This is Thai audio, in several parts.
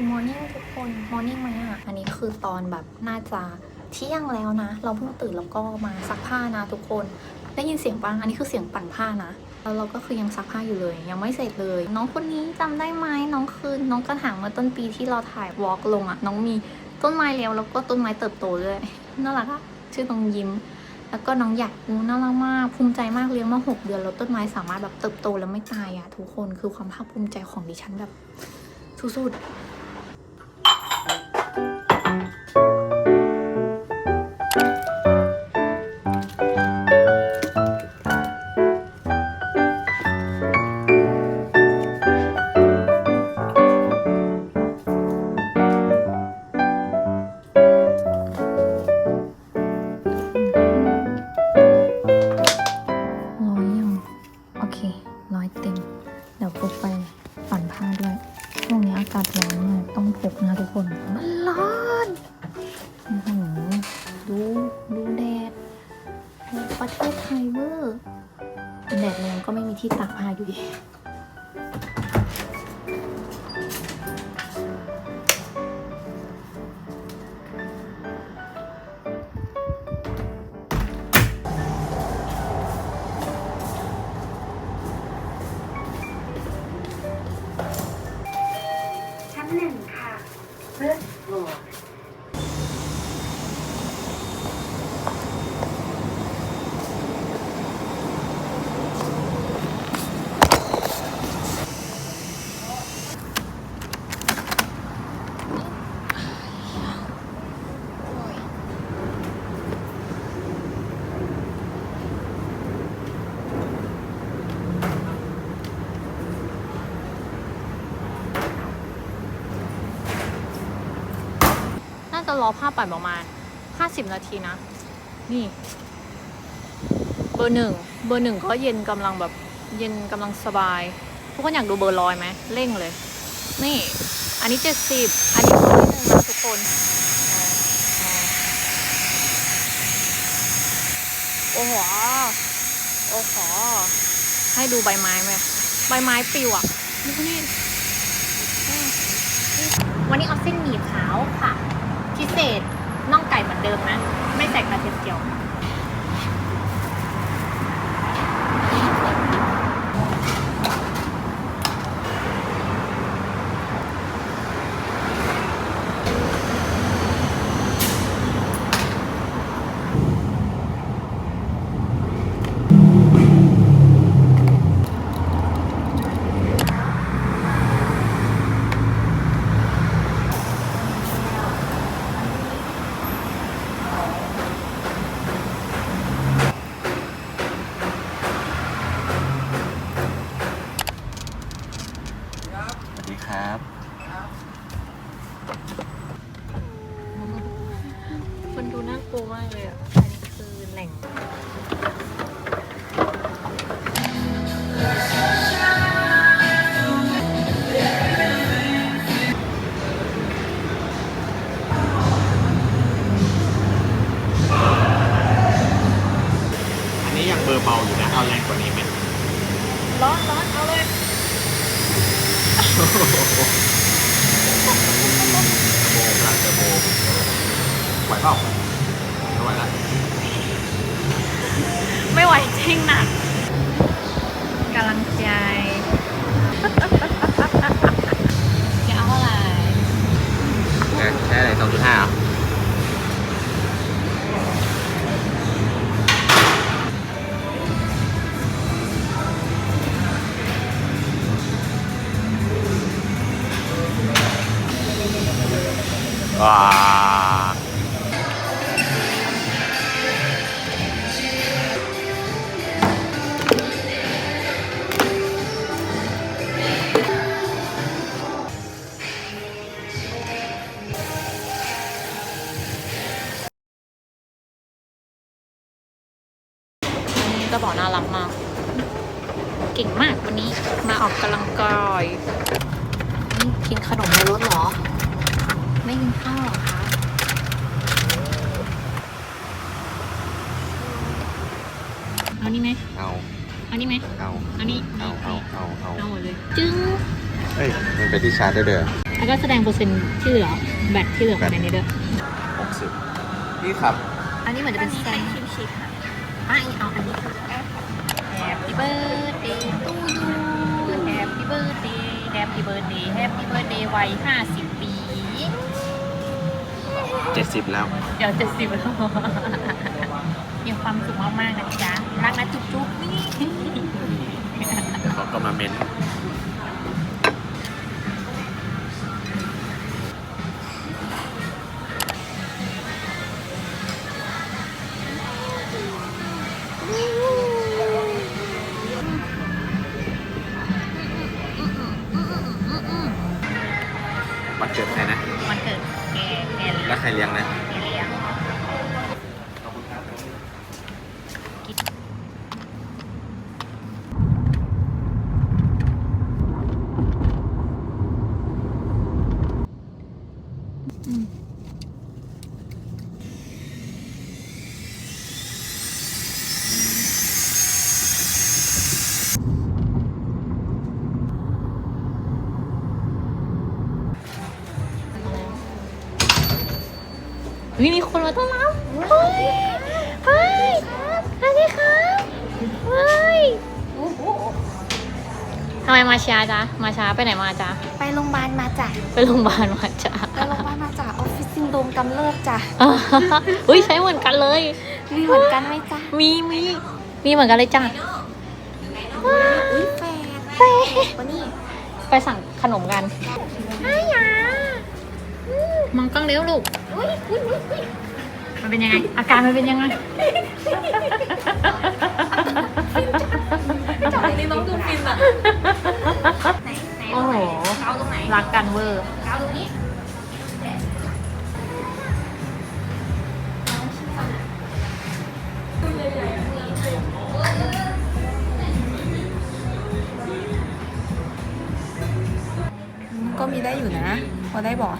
Good morning ทุกคน morning ไหมอะ อันนี้คือตอนแบบน่าจะเที่ยงแล้วนะ เราเพิ่งตื่นแล้วก็มาซักผ้านะทุกคน ได้ยินเสียงปังอันนี้คือเสียงปั่นผ้านะแล้วเราก็คือยังซักผ้าอยู่เลย ยังไม่เสร็จเลย น้องคนนี้จำได้ไหมน้องคือน้องกระถางเมื่อต้นปีที่เราถ่ายวอล์กลงอะ่ะ น้องมีต้นไม้แล้วแล้วก็ต้นไม้เติบโตด้วยน่ารักอะชื่อน้องยิ้ม แล้วก็น้องหยัดอู้น่ารักมากภูมิใจมากเลี้ยงมาหกเดือนแล้วต้นไม้สามารถแบบเติบโตแล้วไม่ตายอะ่ะทุกคนคือความภาคภูมิใจของดิฉันแบบสุดๆ จะรอผ้าปั่นประมาณ50นาทีนะ นี่ เบอร์หนึ่งเบอร์หนึ่งก็เย็นกำลังแบบเย็นกำลังสบาย ทุกคนอยากดูเบอร์ร้อยไหมเร่งเลย นี่ อันนี้70อันนี้เบอร์ที่หนึ่งนะทุกคนโอ้โหโอ้โหให้ดูใบไม้ไหมใบไม้ปลิวอะนี่นี่วันนี้เอาเส้นหมี่ขาวค่ะ พิเศษน่องไก่ เดิมนะ ไม่ใส่กระเทียมเจียว เอานี่ไหมเอาเอานี่ไหมเอาเอานี่เอาเอาเอาเอาเอาหมดเลย จึ้งเฮ้ยมันเป็นที่ชาร์จได้เด้ออแล้วก็แสดงเปอร์เซ็นต์ที่เหลือแบตที่เหลือภายในนี้ด้วยหกสิบพี่ครับ อันนี้เหมือนจะเป็นแซงคิมชิค่ะอะเอาอันนี้ Happy birthday to you Happy birthday Happy birthday Happy birthday วัย50ปีเจ็ดสิบแล้ว เดี๋ยวจะสิบแล้ว มีความสุขมากๆนะจ๊ะรักนะจุ๊บๆนี่เดี๋ยวเขาก็มาเม้นวันเกิดใครนะ มันเกิดแกแกแล้วใครเลี้ยงนะ แกเลี้ยงเฮ้ยมีคนมาต้อนรับเฮ้ยเฮ้ยสวัสดีครับเฮ้ยทำไมมาช้าจ๊ะ มาช้าไปไหนมาจ๊ะ ไปโรงพยาบาลมาจ้ะไปโรงพยาบาลมาจ้ะไปโรงพยาบาลมาจ้ะออฟฟิศซินโดรมกำเริบจ้ะเฮ้ยใช้เหมือนกันเลย มีเหมือนกันไหมจ้ะมีมีมีเหมือนกันเลยจ้ะอุ้ยแฟนแฟนวันนี้ไปสั่งขนมกันมองกล้องเร็วลูก มันเป็นยังไง อาการมันเป็นยังไงจับในน้องดูฟิล์มอะโอ้โหเอาตรงไหนรักกันเวอร์เอาตรงนี้ก็มีได้อยู่นะ พอได้บอก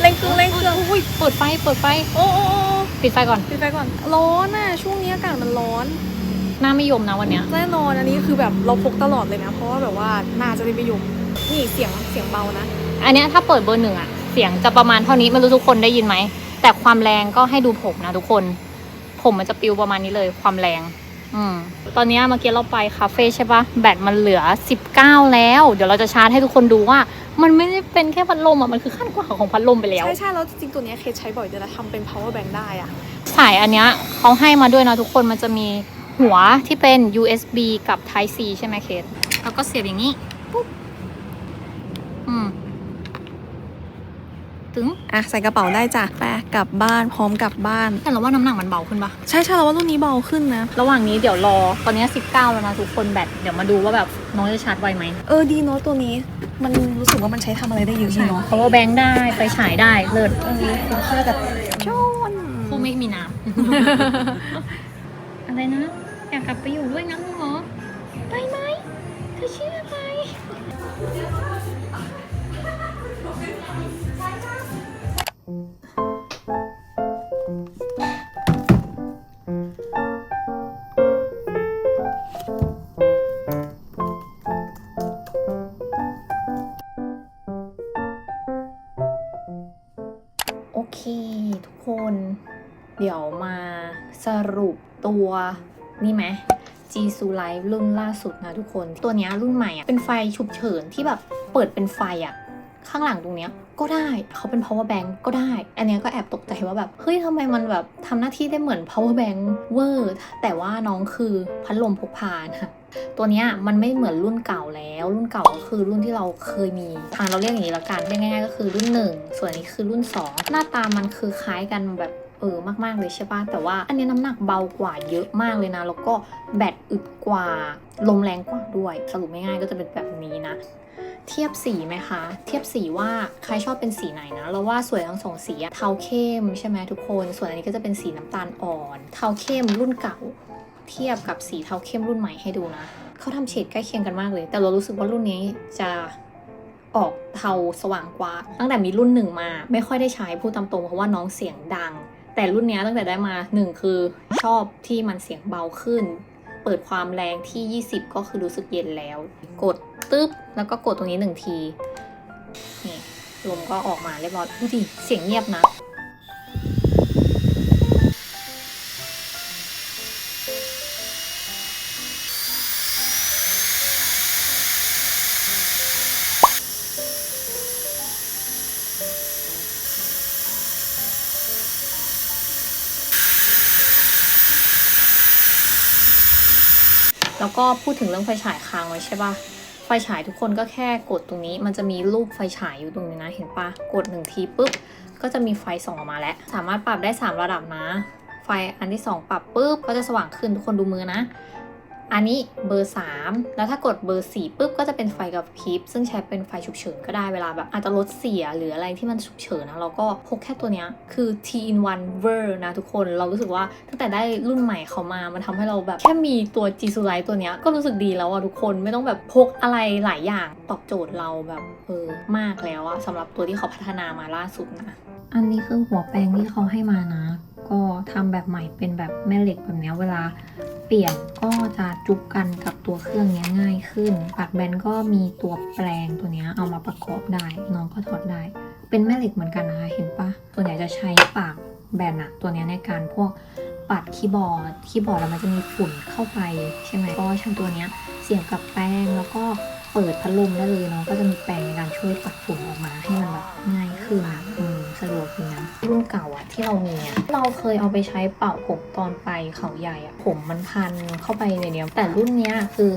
เร่งเครื่องเร่งเครื่อง อุ้ย เปิดไฟ เปิดไฟ โอ้โอ้โอ้ปิดไฟก่อน ปิดไฟก่อน ร้อนอะ ช่วงนี้อากาศมันร้อนหน้าไม่ยมนะวันเนี้ยแน่นอนอันนี้คือแบบเราพกตลอดเลยนะ เพราะว่าแบบว่าน่าจะได้ประโยชน์นี่เสียงเสียงเบานะ อันเนี้ยถ้าเปิดเบอร์หนึ่งอะเสียงจะประมาณเท่านี้ไม่รู้ทุกคนได้ยินไหม แต่ความแรงก็ให้ดูผมนะทุกคน ผมมันจะปิวประมาณนี้เลย ความแรง อืมตอนเนี้ยเมื่อกี้เราไปคาเฟ่ใช่ปะแบตมันเหลือ 19 แล้ว เดี๋ยวเราจะชาร์จให้ทุกคนดูว่า มันไม่ได้เป็นแค่พัดลมอะมันคือขั้นกว่าของพัดลมไปแล้ว ใช่ใช่แล้วจริงๆตัวเนี้ยเคสใช้บ่อยเลยนะทำเป็น power bank ได้อะสายอันเนี้ยเขาให้มาด้วยนะทุกคนมันจะมีหัวที่เป็น USB กับ Type C ใช่ไหมเคสแล้วก็เสียบอย่างนี้ปุ๊บอืม ถึงอะใส่กระเป๋าได้จ้ะไปกลับบ้านพร้อมกลับบ้าน แต่เราว่าน้ำหนักมันเบาขึ้นปะใช่ใช่แล้วว่ารุ่นนี้เบาขึ้นนะ ระหว่างนี้เดี๋ยวรอ ตอนนี้ 19 แล้วนะทุกคนแบตเดี๋ยวมาดูว่าแบบน้องจะชาร์จไวไหมเออดีเนาะตัวนี้ มันรู้สึกว่ามันใช้ทำอะไรได้เยอะดีเนาะเพราะว่าแบงค์ได้ไฟฉายได้เลิศเออคุ้มค่ากับโจนผู้ไม่มีน้ำอะไรนะอยากกลับไปอยู่ด้วยนะลูกเหรอไปไหมเธอเชื่อไหม เดี๋ยวมาสรุปตัวนี่ไหม G s u l i v e รุ่นล่าสุดนะทุกคน ตัวนี้รุ่นใหม่อะ เป็นไฟฉุกเฉินที่แบบเปิดเป็นไฟอะ ข้างหลังตรงเนี้ยก็ได้เขาเป็น power bank ก็ได้ อันเนี้ยก็แอบตกใจว่าแบบ เฮ้ยทำไมมันแบบทำหน้าที่ได้เหมือน power bank เวอร์ แต่ว่าน้องคือพัดลมพกพานะตัวเนี้ยมันไม่เหมือนรุ่นเก่าแล้ว รุ่นเก่าก็คือรุ่นที่เราเคยมีทางเราเรียกอย่างนี้ละกันเรียกง่ายๆก็คือรุ่นหนึ่งส่วนนนี้คือรุ่นสองหน้าตามันคือคล้ายกันแบบ เออมากๆเลยใช่ปะแต่ว่าอันนี้น้ำหนักเบากว่าเยอะมากเลยนะ แล้วก็แบตอึดกว่าลมแรงกว่าด้วย สรุปง่ายๆก็จะเป็นแบบนี้นะเทียบสีไหมคะ เทียบสีว่าใครชอบเป็นสีไหนนะ เราว่าสวยทั้งสองสีเทาเข้มใช่ไหมทุกคน ส่วนอันนี้ก็จะเป็นสีน้ำตาลอ่อน เทาเข้มรุ่นเก่า เทียบกับสีเทาเข้มรุ่นใหม่ให้ดูนะ เขาทำเฉดใกล้เคียงกันมากเลย แต่เรารู้สึกว่ารุ่นนี้จะออกเทาสว่างกว่า ตั้งแต่มีรุ่นหนึ่งมา ไม่ค่อยได้ใช้พูดตามตรงเพราะว่าน้องเสียงดัง แต่รุ่นนี้ตั้งแต่ได้มาหนึ่งคือชอบที่มันเสียงเบาขึ้น เปิดความแรงที่ 20 ก็คือรู้สึกเย็นแล้ว กดตึ๊บ แล้วก็กดตรงนี้หนึ่งทีนี่ลมก็ออกมาเรียบร้อยดูดิเสียงเงียบนะ ก็พูดถึงเรื่องไฟฉายค้างไว้ใช่ปะไฟฉายทุกคนก็แค่กดตรงนี้ มันจะมีรูปไฟฉายอยู่ตรงนี้นะเห็นปะกดหนึ่งทีปุ๊บก็จะมีไฟส่องออกมาแล้ว สามารถปรับได้ 3 ระดับนะ ไฟอันที่ 2 ปรับปุ๊บก็จะสว่างขึ้นทุกคนดูมือนะ อันนี้เบอร์ 3 แล้วถ้ากดเบอร์ 4ปุ๊บก็จะเป็นไฟกับพริบซึ่งใช้เป็นไฟฉุกเฉินก็ได้เวลาแบบอาจจะรถเสียหรืออะไรที่มันฉุกเฉินนะเราก็พกแค่ตัวเนี้ยคือ T in one ver นะทุกคนเรารู้สึกว่าตั้งแต่ได้รุ่นใหม่เขามามันทำให้เราแบบแค่มีตัว G s u l i t e ตัวเนี้ยก็รู้สึกดีแล้วอะทุกคนไม่ต้องแบบพกอะไรหลายอย่างตอบโจทย์เราแบบเออมากแล้วอะสำหรับตัวที่เขาพัฒนามาล่าสุดนะอันนี้คือหัวแปรงที่เขาให้มานะ ก็ทำแบบใหม่เป็นแบบแม่เหล็กแบบเนี้ยเวลาเปลี่ยนก็จะจุกกันกับตัวเครื่องเนี้ยง่ายขึ้น ปากแบนก็มีตัวแปลงตัวเนี้ยเอามาประกอบได้น้องก็ถอดได้ เป็นแม่เหล็กเหมือนกันนะคะเห็นปะส่วนใหญ่จะใช้ปากแบนอะตัวเนี้ยในการพวกปัดคีย์บอร์ดคีย์บอร์ดแล้วมันจะมีฝุ่นเข้าไปใช่ไหมก็ใช้ตัวเนี้ยเสียบกับแป้งแล้วก็เปิดพัดลมได้เลยเนาะก็จะมีแปรงในการช่วยปัดฝุ่นออกมาให้มันแบบง่ายขึ้นอะอืม สะดวกดีนะรุ่นเก่าอะที่เรามีอะเราเคยเอาไปใช้เป่าผมตอนไปเขาใหญ่อะผมมันพันเข้าไปในเนี้ยแต่รุ่นเนี้ยคือ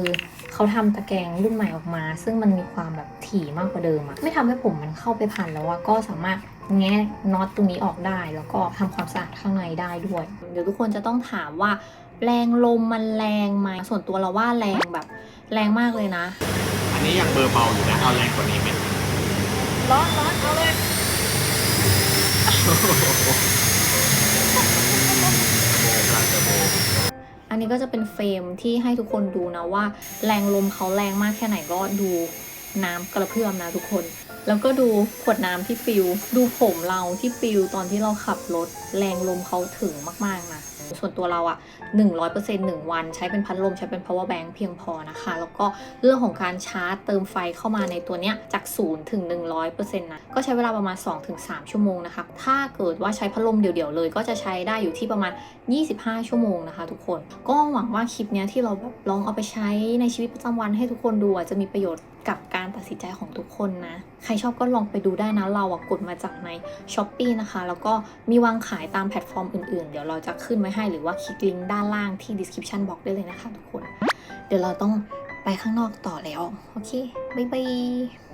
เขาทำตะแกรงรุ่นใหม่ออกมา ซึ่งมันมีความแบบถี่มากกว่าเดิมอะไม่ทำให้ผมมันเข้าไปพันแล้วอะก็สามารถแงะน็อตตรงนี้ออกได้ แล้วก็ทำความสะอาดข้างในได้ด้วย เดี๋ยวทุกคนจะต้องถามว่า แรงลมมันแรงไหมส่วนตัวเราว่าแรงแบบแรงมากเลยนะ อันนี้ยังเบอร์เบาอยู่นะเอาแรงกว่านี้ไหมร้อนร้อนเอาเลยโบกลางเท อันนี้ก็จะเป็นเฟรมที่ให้ทุกคนดูนะว่า แรงลมเขาแรงมากแค่ไหนก็ดูน้ำกระเพื่อมนะทุกคน แล้วก็ดูขวดน้ำที่ปิว ดูผมเราที่ปิวตอนที่เราขับรถ แรงลมเขาถึงมากๆนะ ส่วนตัวเราอะ100% 1วัน ใช้เป็นพัดลมใช้เป็น power bank เพียงพอนะคะ แล้วก็เรื่องของการชาร์จเติมไฟเข้ามาในตัวเนี้ยจาก0ถึง100%นะก็ใช้เวลาประมาณ 2-3 ชั่วโมงนะคะ ถ้าเกิดว่าใช้พัดลมเดี่ยวๆเลย ก็จะใช้ได้อยู่ที่ประมาณ 25 ชั่วโมงนะคะ ทุกคน ก็หวังว่าคลิปเนี้ยที่เราแบบลองเอาไปใช้ในชีวิตประจำวันให้ทุกคนดูจะมีประโยชน์ กับการตัดสินใจของทุกคนนะ ใครชอบก็ลองไปดูได้นะ เราอะกดมาจากใน s h อ p e e นะคะ แล้วก็มีวางขายตามแพลตฟอร์มอื่นๆ เดี๋ยวเราจะขึ้นไว้ให้หรือว่าคลิกลิงก์ด้านล่างที่ description box ได้เลยนะคะทุกคน เดี๋ยวเราต้องไปข้างนอกต่อแล้ว โอเค บ๊ายบาย